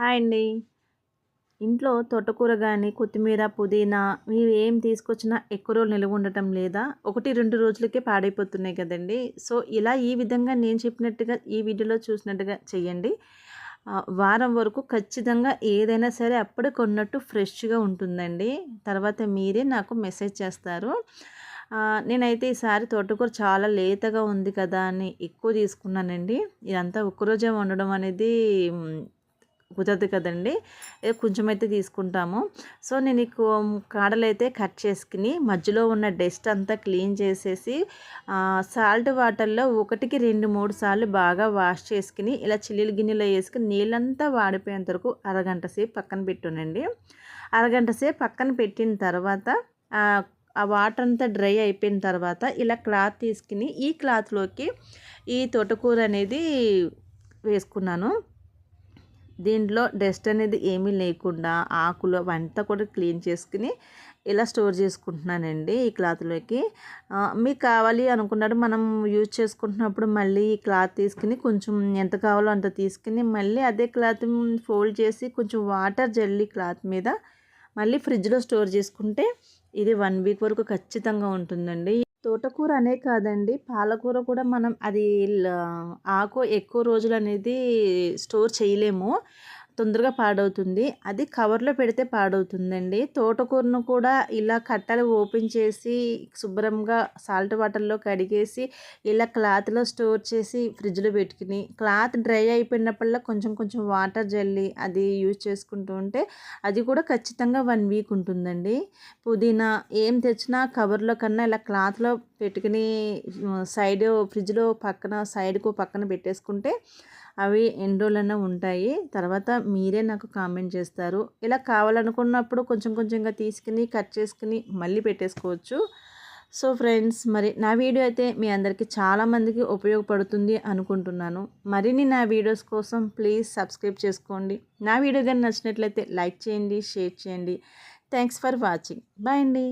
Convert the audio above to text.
Hi అండి. ఇంట్లో తోటకూర కానీ కొత్తిమీర పుదీనా మీరు ఏం తీసుకొచ్చినా ఎక్కువ రోజులు నిలువ ఉండటం లేదా? ఒకటి రెండు రోజులకే పాడైపోతున్నాయి కదండి. సో ఇలా ఈ విధంగా నేను చెప్పినట్టుగా ఈ వీడియోలో చూసినట్టుగా చేయండి వారం వరకు ఖచ్చితంగా ఏదైనా సరే అప్పుడే కొన్నట్టు ఫ్రెష్గా ఉంటుందండి. తర్వాత మీరే నాకు మెసేజ్ చేస్తారు. నేనైతే ఈసారి తోటకూర చాలా లేతగా ఉంది కదా అని ఎక్కువ తీసుకున్నానండి. ఇదంతా ఒక్కరోజే వండడం అనేది కుదరదు కదండి. కొంచెం అయితే తీసుకుంటాము. సో నేను ఈ కాడలు అయితే కట్ చేసుకుని మధ్యలో ఉన్న డస్ట్ అంతా క్లీన్ చేసేసి సాల్ట్ వాటర్లో ఒకటికి రెండు మూడు సార్లు బాగా వాష్ చేసుకుని ఇలా చిల్లీల గిన్నెలో వేసుకుని నీళ్ళంతా వాడిపోయేంత వరకు అరగంట సేపు పక్కన పెట్టునండి. అరగంట సేపు పక్కన పెట్టిన తర్వాత ఆ వాటర్ అంతా డ్రై అయిపోయిన తర్వాత ఇలా క్లాత్ తీసుకుని ఈ క్లాత్లోకి ఈ తోటకూర అనేది వేసుకున్నాను. దీంట్లో డస్ట్ అనేది ఏమీ లేకుండా ఆకులు అవంతా కూడా క్లీన్ చేసుకుని ఇలా స్టోర్ చేసుకుంటున్నానండి ఈ క్లాత్లోకి. మీకు కావాలి అనుకున్నాడు మనం యూజ్ చేసుకుంటున్నప్పుడు మళ్ళీ ఈ క్లాత్ తీసుకుని కొంచెం ఎంత కావాలో అంత తీసుకుని మళ్ళీ అదే క్లాత్ ఫోల్డ్ చేసి కొంచెం వాటర్ జల్లి క్లాత్ మీద మళ్ళీ ఫ్రిడ్జ్లో స్టోర్ చేసుకుంటే ఇది వన్ వీక్ వరకు ఖచ్చితంగా ఉంటుందండి. తోటకూర అనే కాదండి. పాలకూర కూడా మనం అది ఆకు ఎక్కువ రోజులు అనేది స్టోర్ చేయలేము. తొందరగా పాడవుతుంది. అది కవర్లో పెడితే పాడవుతుందండి. తోటకూరను కూడా ఇలా కట్టలు ఓపెన్ చేసి శుభ్రంగా సాల్ట్ వాటర్లో కడిగేసి ఇలా క్లాత్లో స్టోర్ చేసి ఫ్రిడ్జ్లో పెట్టుకుని క్లాత్ డ్రై అయిపోయినప్పుడల్లా కొంచెం కొంచెం వాటర్ జల్లి అది యూజ్ చేసుకుంటూ ఉంటే అది కూడా ఖచ్చితంగా వన్ వీక్ ఉంటుందండి. పుదీనా ఏం తెచ్చినా కవర్లో కన్నా ఇలా క్లాత్లో పెట్టుకుని సైడ్ ఫ్రిడ్జ్లో పక్కన సైడ్కు పక్కన పెట్టేసుకుంటే అవి ఎన్ని రోజులైనా ఉంటాయి. తర్వాత మీరే నాకు కామెంట్ చేస్తారు. ఇలా కావాలనుకున్నప్పుడు కొంచెం కొంచెంగా తీసుకుని కట్ చేసుకుని మళ్ళీ పెట్టేసుకోవచ్చు. సో ఫ్రెండ్స్ మరి నా వీడియో అయితే మీ అందరికీ చాలామందికి ఉపయోగపడుతుంది అనుకుంటున్నాను. మరిన్ని నా వీడియోస్ కోసం ప్లీజ్ సబ్స్క్రైబ్ చేసుకోండి. నా వీడియో కానీ నచ్చినట్లయితే లైక్ చేయండి షేర్ చేయండి. Thanks for watching. బాయ్ అండి.